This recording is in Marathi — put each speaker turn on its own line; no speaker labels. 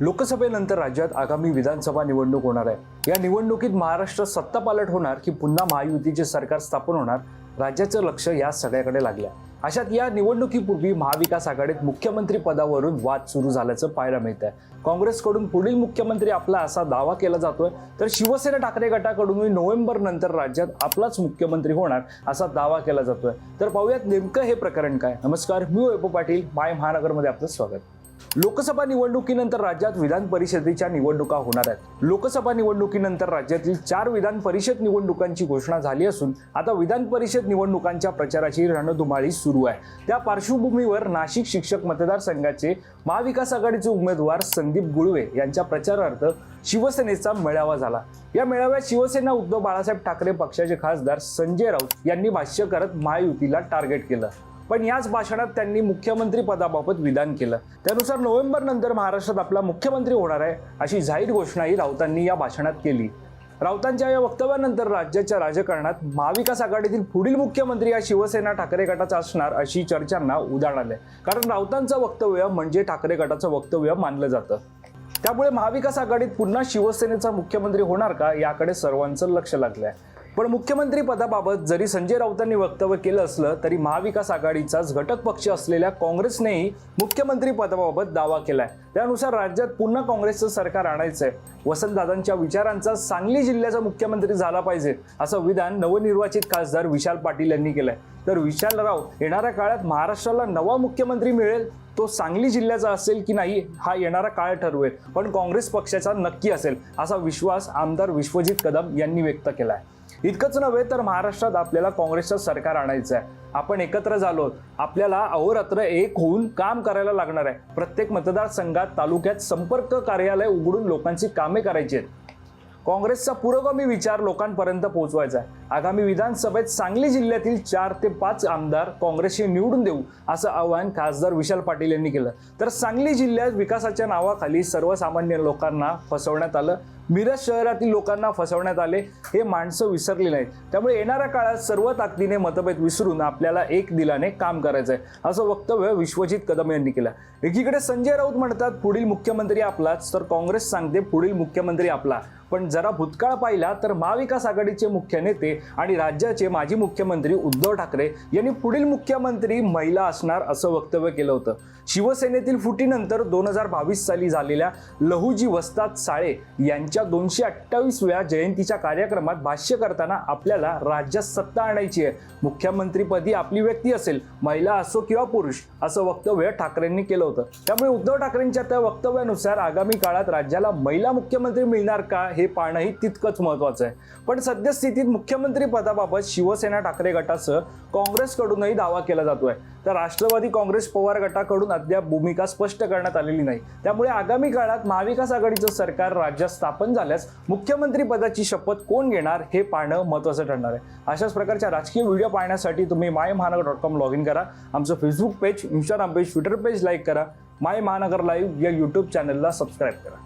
लोकसभेनंतर राज्यात आगामी विधानसभा निवडणूक होणार आहे. या निवडणुकीत महाराष्ट्र सत्ता पालट होणार की पुन्हा महायुतीचे सरकार स्थापन होणार राज्याचं लक्ष या सगळ्याकडे लागलं अशात या निवडणुकीपूर्वी महाविकास आघाडीत मुख्यमंत्री पदावरून वाद सुरू झाल्याचं पाहायला मिळत आहे काँग्रेसकडून पुढील मुख्यमंत्री आपला असा दावा केला जातोय तर शिवसेना ठाकरे गटाकडूनही नोव्हेंबर नंतर राज्यात आपलाच मुख्यमंत्री होणार असा दावा केला जातोय. तर पाहूयात नेमकं हे प्रकरण काय. नमस्कार मी वैभव पाटील माय महानगरमध्ये आपलं स्वागत. लोकसभा निवडणुकीनंतर राज्यात विधान परिषदेच्या निवडणुका होणार आहेत. लोकसभा निवडणुकीनंतर राज्यातील चार विधान परिषद निवडणुकांची घोषणा झाली असून आता विधान परिषद निवडणुकांच्या प्रचाराची रणधुमाळी सुरू आहे. त्या पार्श्वभूमीवर नाशिक शिक्षक मतदारसंघाचे महाविकास आघाडीचे उमेदवार संदीप गुळवे यांच्या प्रचारार्थ शिवसेनेचा मेळावा झाला. या मेळाव्यात शिवसेना उद्धव बाळासाहेब ठाकरे पक्षाचे खासदार संजय राऊत यांनी भाष्य करत महायुतीला टार्गेट केलं. पण याच भाषणात त्यांनी मुख्यमंत्री पदाबाबत विधान केलं. त्यानुसार नोव्हेंबर नंतर महाराष्ट्रात आपला मुख्यमंत्री होणार आहे अशी जाहीर घोषणाही राऊतांनी या भाषणात केली. राऊतांच्या या वक्तव्यानंतर राज्याच्या राजकारणात महाविकास आघाडीतील पुढील मुख्यमंत्री हा शिवसेना ठाकरे गटाचा असणार अशी चर्चांना उदाहरण आले कारण राऊतांचं वक्तव्य म्हणजे ठाकरे गटाचं वक्तव्य मानलं जातं. त्यामुळे महाविकास आघाडीत पुन्हा शिवसेनेचा मुख्यमंत्री होणार का याकडे सर्वांचं लक्ष लागलंय. पण मुख्यमंत्री पदाबाबत जरी संजय राऊतांनी वक्तव्य केलं असलं तरी महाविकास आघाडीचाच घटक पक्ष असलेल्या काँग्रेसनेही मुख्यमंत्री पदाबाबत दावा केलाय. त्यानुसार राज्यात पुन्हा काँग्रेसचं सरकार आणायचंय. वसंतदादांच्या विचारांचा सांगली जिल्ह्याचा मुख्यमंत्री झाला पाहिजे असं विधान नवनिर्वाचित खासदार विशाल पाटील यांनी केलंय. तर विशालराव येणाऱ्या काळात महाराष्ट्राला नवा मुख्यमंत्री मिळेल तो सांगली जिल्ह्याचा असेल की नाही हा येणारा काळ ठरवेल. पण काँग्रेस पक्षाचा नक्की असेल असा विश्वास आमदार विश्वजित कदम यांनी व्यक्त केला आहे इतकंच नव्हे तर महाराष्ट्रात आपल्याला काँग्रेसचं सरकार आणायचं आहे आपण एकत्र झालो आपल्याला अहोरात्र एक होऊन काम करायला लागणार आहे. प्रत्येक मतदारसंघात तालुक्यात संपर्क कार्यालय उघडून लोकांची कामे करायची आहेत. काँग्रेसचा पुरोगामी विचार लोकांपर्यंत पोहोचवायचा आहे. आगामी विधानसभेत सांगली जिल्ह्यातील चार ते पाच आमदार काँग्रेसशी निवडून देऊ असं आवाहन खासदार विशाल पाटील यांनी केलं. तर सांगली जिल्ह्यात विकासाच्या नावाखाली सर्वसामान्य लोकांना फसवण्यात आलं. मिरज शहरातील लोकांना फसवण्यात आले हे माणसं विसरली नाहीत. त्यामुळे येणाऱ्या काळात सर्व ताकदीने मतभेद विसरून आपल्याला एक दिलाने काम करायचं आहे असं वक्तव्य विश्वजित कदम यांनी केलं. एकीकडे संजय राऊत म्हणतात पुढील मुख्यमंत्री आपलाच तर काँग्रेस सांगते पुढील मुख्यमंत्री आपला. पण जरा भूतकाळ पाहिला तर महाविकास आघाडीचे मुख्य नेते आणि राज्याचे माजी मुख्यमंत्री उद्धव ठाकरे यांनी पुढील मुख्यमंत्री महिला असणार असं वक्तव्य केलं होतं. शिवसेनेतील फुटीनंतर दोन हजार बावीस साली झालेल्या लहुजी वस्ताद साळे यांच्या दोनशे अठ्ठावीसव्या जयंतीच्या कार्यक्रमात भाष्य करताना आपल्याला राज्यात सत्ता आणायची आहे. मुख्यमंत्रीपदी आपली व्यक्ती असेल महिला असो किंवा पुरुष असं वक्तव्य ठाकरेंनी केलं होतं. त्यामुळे उद्धव ठाकरेंच्या त्या वक्तव्यानुसार आगामी काळात राज्याला महिला मुख्यमंत्री मिळणार का हे पाहणंही तितकंच महत्वाचं आहे. पण सद्यस्थितीत मुख्यमंत्री पदाबाबत शिवसेना ठाकरे गटासह काँग्रेसकडूनही दावा केला जातोय. तर राष्ट्रवादी काँग्रेस पवार गटाकडून अद्याप भूमिका स्पष्ट करण्यात आलेली नाही. त्यामुळे आगामी काळात महाविकास आघाडीचं सरकार राज्यात स्थापन झाल्यास मुख्यमंत्री पदाची शपथ कोण घेणार हे पाहणं महत्त्वाचं ठरणार आहे. अशाच प्रकारच्या राजकीय व्हिडिओ पाहण्यासाठी तुम्ही माय महानगर डॉट कॉम लॉग इन करा. आमचं Facebook page Instagram page Twitter page like करा. माय महानगर लाईव्ह या यूट्यूब चॅनलला सबस्क्राईब करा.